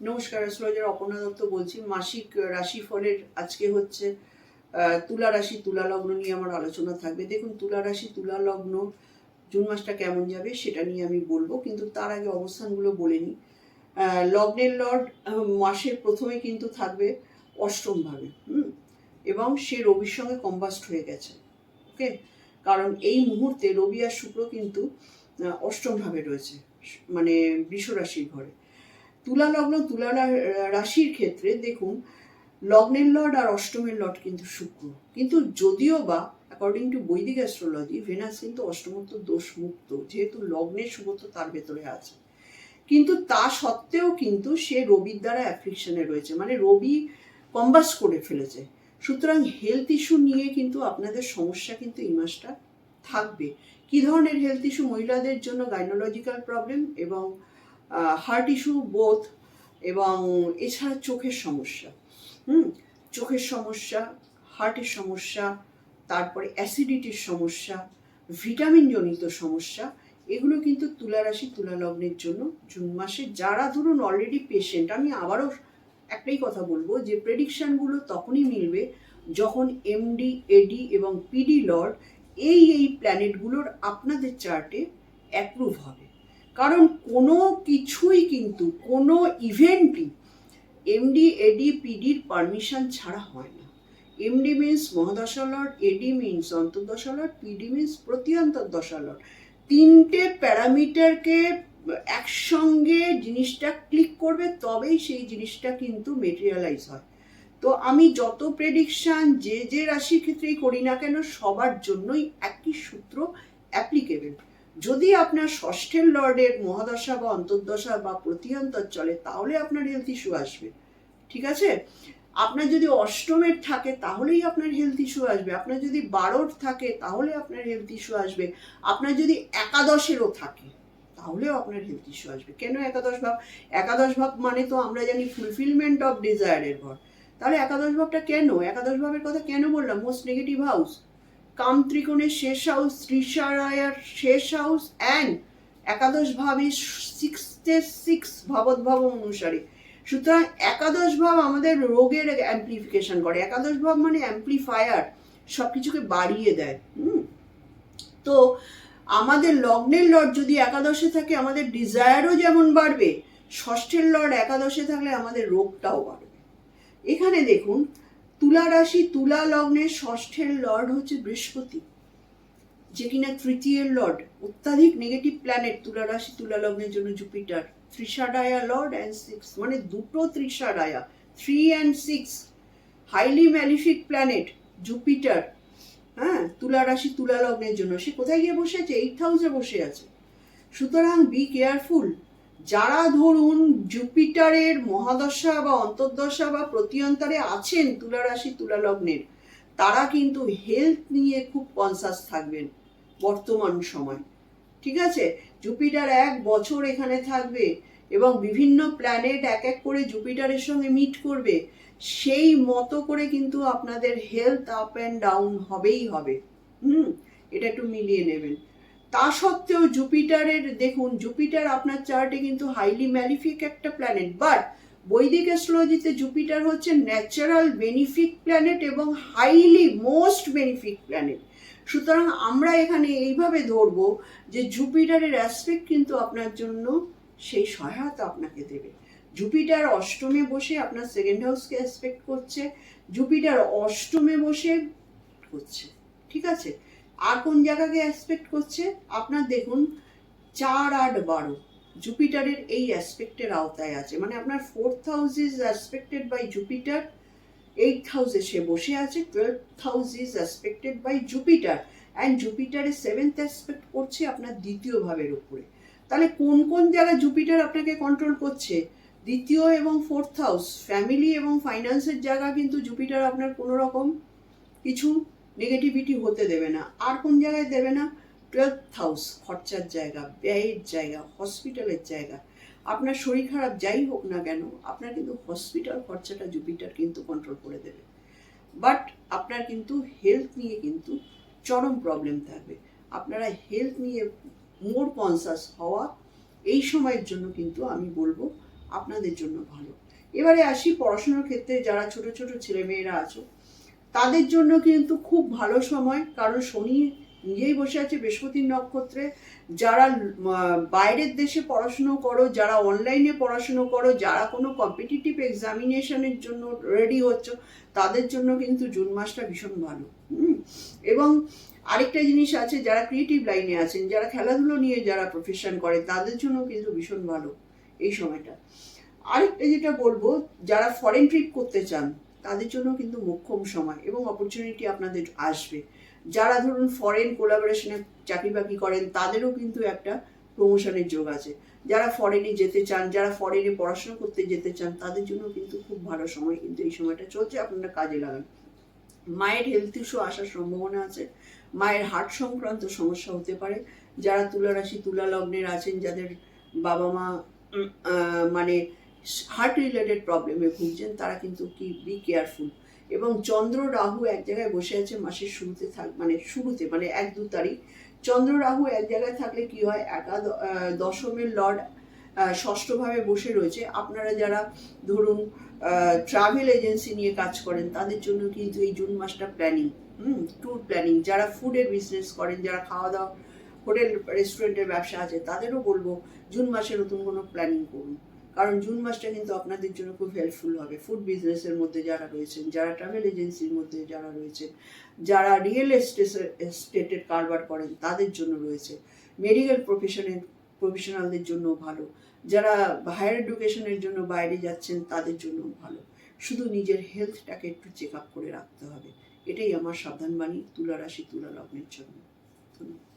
নমস্কার অ্যাস্ট্রোলজার অপর্ণা দত্ত বলছি। মাসিক রাশিফলের আজকে হচ্ছে তুলা রাশি তুলা লগ্ন নিয়ে আমার আলোচনা থাকবে। দেখুন তুলা রাশি তুলা লগ্ন জুন মাসটা কেমন যাবে সেটা নিয়ে আমি বলব কিন্তু তার আগে অবস্থানগুলো বলে নিই। লগ্নের লর্ড মাসের প্রথমে কিন্তু থাকবে অষ্টম ভাবে হুম? এবং সে রবির সঙ্গে কম্বাস্ট হয়ে গেছে ওকে? কারণ এই মুহূর্তে রবি আর শুক্র কিন্তু আহ, অষ্টম ভাবে রয়েছে মানে বৃষ রাশির ঘরে। তুলা লগ্ন, তুলা রাশির ক্ষেত্রে দেখুন, লগ্নের লর্ড আর অষ্টমের লর্ড কিন্তু শুক্র। কিন্তু যদিও বা অ্যাকর্ডিং টু বৈদিক অ্যাস্ট্রোলজি ভেনাস কিন্তু অষ্টমত্ব দোষ মুক্ত যেহেতু লগ্নের শুভত্ব তার ভেতরে আছে। কিন্তু তা সত্ত্বেও কিন্তু সে রবির দ্বারা অ্যাফ্লিকশনে রয়েছে মানে রবি কম্বাস করে ফেলেছে। সুতরাং হেলথ ইস্যু নিয়ে কিন্তু আপনাদের সমস্যা কিন্তু এই মাসটা থাকবে। কি ধরনের হেলথ ইস্যু মহিলাদের জন্য গাইনোলজিক্যাল প্রবলেম এবং হার্ট ইস্যু বোধ এবং এছাড়া চোখের সমস্যা, হুম? চোখের সমস্যা হার্টের সমস্যা, তারপরে অ্যাসিডিটির সমস্যা ভিটামিনজনিত সমস্যা, এগুলো কিন্তু তুলা রাশি তুলা লগ্নের জন্য জুন মাসে যারা ধরুন অলরেডি পেশেন্ট আমি আবারও একটাই কথা বলব যে প্রেডিকশানগুলো তখনই মিলবে যখন এমডি এডি এবং পিডি লর্ড এই এই প্ল্যানেটগুলোর আপনাদের চার্টে অ্যাপ্রুভ হবে। কারণ কোনো কিছুই কিন্তু, কোনো ইভেন্টই এমডি এডি পিডির পারমিশন ছাড়া হয় না। এমডি মিন্স মহাদশা লর্ড এডি মিন্স অন্তর্দশা লর্ড পিডি মিন্স প্রতি অন্তর্দশা লর্ড তিনটে প্যারামিটারকে একসঙ্গে জিনিসটা ক্লিক করবে, তবেই সেই জিনিসটা কিন্তু মেটেরিয়ালাইজ হয়। তো আমি যত প্রেডিকশান যে যে রাশির ক্ষেত্রেই করি না কেন, সবার জন্যই একই সূত্র অ্যাপ্লিকেবল যদি আপনার ষষ্ঠের লর্ডের মহাদশা বা অন্তর্দশা বা প্রতিয়ন্তর চলে, তাহলে আপনার হেলথ ইস্যু আসবে। ঠিক আছে? আপনার যদি অষ্টমের থাকে, তাহলেই আপনার হেলথ ইস্যু আসবে। আপনার যদি বারোর থাকে, তাহলে আপনার হেলথ ইস্যু আসবে। আপনার যদি একাদশেরও থাকে, তাহলেও আপনার হেলথ ইস্যু আসবে। কেন একাদশ ভাব? একাদশ ভাব মানে তো আমরা জানি ফুলফিলমেন্ট অফ ডিজায়ারের ঘর। তাহলে একাদশ ভাবটা কেন? একাদশ ভাবের কথা কেন বললাম? মোস্ট নেগেটিভ হাউস কাম ত্রিকোণের শেষ হাউস ত্রিশারায়ার শেষ হাউস অ্যান্ড একাদশ ভাবে সিক্সতে সিক্স ভাবদ্ভাব অনুসারে। সুতরাং একাদশ ভাব আমাদের রোগের অ্যাম্প্লিফিকেশন করে। একাদশ ভাব মানে অ্যাম্প্লিফায়ার সব কিছুকে বাড়িয়ে দেয়। হুম? তো আমাদের লগ্নের লর্ড যদি একাদশে থাকে, আমাদের ডিজায়ারও যেমন বাড়বে, ষষ্ঠের লর্ড একাদশে থাকলে আমাদের রোগটাও বাড়বে। এখানে দেখুন তুলা রাশি তুলা লগ্নের ষষ্ঠের লর্ড হচ্ছে বৃহস্পতি, যে কিনা তৃতীয়ের লর্ড, অত্যাধিক নেগেটিভ প্ল্যানেট তুলা রাশি তুলা লগ্নের জন্য জুপিটার, ত্রিশাডায়া লর্ড অ্যান্ড সিক্স মানে দুটো ত্রিশাডায়া three and six highly malefic planet Jupiter হ্যাঁ তুলা রাশি তুলা লগ্নের জন্য। সে কোথায় গিয়ে বসে আছে? এইট হাউসে বসে আছে। সুতরাং বি কেয়ারফুল যারা ধরুন জুপিটারের মহাদশা বা অন্তর্দশা বা প্রতিয়ন্তরে আছেন তুলা রাশি তারা কিন্তু হেলথ নিয়ে খুব কনসাস থাকবেন বর্তমান সময়। ঠিক আছে? জুপিটার এক বছর এখানে থাকবে এবং বিভিন্ন প্ল্যানেট এক এক করে জুপিটারের সঙ্গে মিট করবে, সেই মতো করে কিন্তু আপনাদের হেলথ আপ অ্যান্ড ডাউন হবেই হবে। হুম? এটা একটু মিলিয়ে নেবেন। তা সত্ত্বেও জুপিটারের, দেখুন, জুপিটার আপনার চার্টে কিন্তু হাইলি ম্যালিফিক একটা প্ল্যানেট বাট বৈদিক অ্যাস্ট্রোলজিতে জুপিটার হচ্ছে ন্যাচারাল বেনিফিক প্ল্যানেট এবং হাইলি মোস্ট বেনিফিক প্ল্যানেট সুতরাং আমরা এখানে এইভাবে ধরবো যে জুপিটারের অ্যাসপেক্ট কিন্তু আপনার জন্য সেই সহায়তা আপনাকে দেবে। জুপিটার অষ্টমে বসে আপনার সেকেন্ড হাউসকে অ্যাসপেক্ট করছে, জুপিটার অষ্টমে বসে করছে, ঠিক আছে? আর কোন জায়গাকে অ্যাসপেক্ট করছে? আপনার দেখুন, চার আট বারো, জুপিটারের এই অ্যাসপেক্টের আওতায় আছে। মানে আপনার fourth house is aspected by Jupiter eight হাউসে সে বসে আছে twelve house is aspected by Jupiter and জুপিটারের seventh aspect করছে আপনার দ্বিতীয় ভাবের উপরে। তাহলে কোন কোন জায়গায় জুপিটার আপনাকে কন্ট্রোল করছে? দ্বিতীয় এবং ফোর্থ হাউস ফ্যামিলি এবং ফাইন্যান্সের জায়গা কিন্তু জুপিটার আপনার কোনো রকম কিছু নেগেটিভিটি হতে দেবে না। আর কোন জায়গায় দেবে না? টুয়েলথ হাউস খরচার জায়গা, ব্যয়ের জায়গা হসপিটালের জায়গা। আপনার শরীর খারাপ যাই হোক না কেন, আপনার কিন্তু হসপিটাল খরচাটা জুপিটার কিন্তু কন্ট্রোল করে দেবে। বাট আপনার কিন্তু হেলথ নিয়ে কিন্তু চরম প্রবলেম থাকবে। আপনারা হেলথ নিয়ে মোর কনসাস হওয়া এই সময়ের জন্য কিন্তু আমি বলব আপনাদের জন্য ভালো। এবারে আসি পড়াশোনার ক্ষেত্রে যারা ছোট ছোট ছেলে মেয়েরা আছো তাদের জন্য কিন্তু খুব ভালো সময়, কারণ শনি নিজেই বসে আছে বৃহস্পতির নক্ষত্রে। যারা বাইরের দেশে পড়াশুনো করো, যারা অনলাইনে পড়াশুনো করো, যারা কোনো কম্পিটিটিভ এক্সামিনেশনের জন্য রেডি হচ্ছ, তাদের জন্য কিন্তু জুন মাসটা ভীষণ ভালো। এবং আরেকটা জিনিস আছে, যারা ক্রিয়েটিভ লাইনে আছেন, যারা খেলাধুলো নিয়ে যারা প্রফেশন করে, তাদের জন্য কিন্তু ভীষণ ভালো এই সময়টা। আরেকটা যেটা বলব, যারা ফরেন ট্রিপ করতে চান তাদের জন্য কিন্তু মোক্ষম সময় এবং অপরচুনিটি আপনাদের আসবে। যারা ধরুন ফরেন কোলাবোরেশনে চাকরি বাকরি করেন, তাদেরও কিন্তু একটা প্রমোশনের যোগ আছে। যারা ফরেনে যেতে চান, যারা ফরেনে পড়াশোনা করতে যেতে চান, তাদের জন্য কিন্তু খুব ভালো সময় কিন্তু এই সময়টা চলছে, আপনারা কাজে লাগান। মায়ের হেলথ ইস্যু আসার সম্ভাবনা আছে। মায়ের হার্ট সংক্রান্ত সমস্যা হতে পারে। যারা তুলা রাশি, তুলা লগ্নের আছেন, যাদের বাবা মা মানে হার্ট রিলেটেড প্রবলেমে ভুগছেন, তারা কিন্তু কি বি কেয়ারফুল এবং চন্দ্র রাহু এক জায়গায় বসে আছে মাসের শুরুতে থাক মানে শুরুতে মানে এক দু তারিখ। চন্দ্র রাহু এক জায়গায় থাকলে কি হয়, একাদ দশমের লর্ড ষষ্ঠভাবে বসে রয়েছে। আপনারা যারা ধরুন ট্রাভেল এজেন্সি নিয়ে কাজ করেন, তাদের জন্য কিন্তু এই জুন মাসটা প্ল্যানিং হুম ট্যুর প্ল্যানিং যারা ফুডের বিজনেস করেন, যারা খাওয়া দাওয়া হোটেল রেস্টুরেন্টের ব্যবসা আছে, তাদেরও বলব, জুন মাসে নতুন কোনো প্ল্যানিং করুন। কারণ জুন মাসটা কিন্তু আপনাদের জন্য খুব হেল্পফুল হবে। ফুড বিজনেসের মধ্যে যারা রয়েছেন, যারা ট্রাভেল এজেন্সির মধ্যে যারা রয়েছেন, যারা রিয়েল এস্টেট এস্টেটের কারবার করেন, তাদের জন্য রয়েছে। মেডিকেল প্রফেশনের প্রফেশনালদের জন্য ভালো। যারা হায়ার এডুকেশনের জন্য বাইরে যাচ্ছেন, তাদের জন্য ভালো। শুধু নিজের হেলথটাকে একটু চেক আপ করে রাখতে হবে। এটাই আমার সাবধান বাণী, তুলা রাশি, তুলা লগ্নের জন্য। ধন্যবাদ।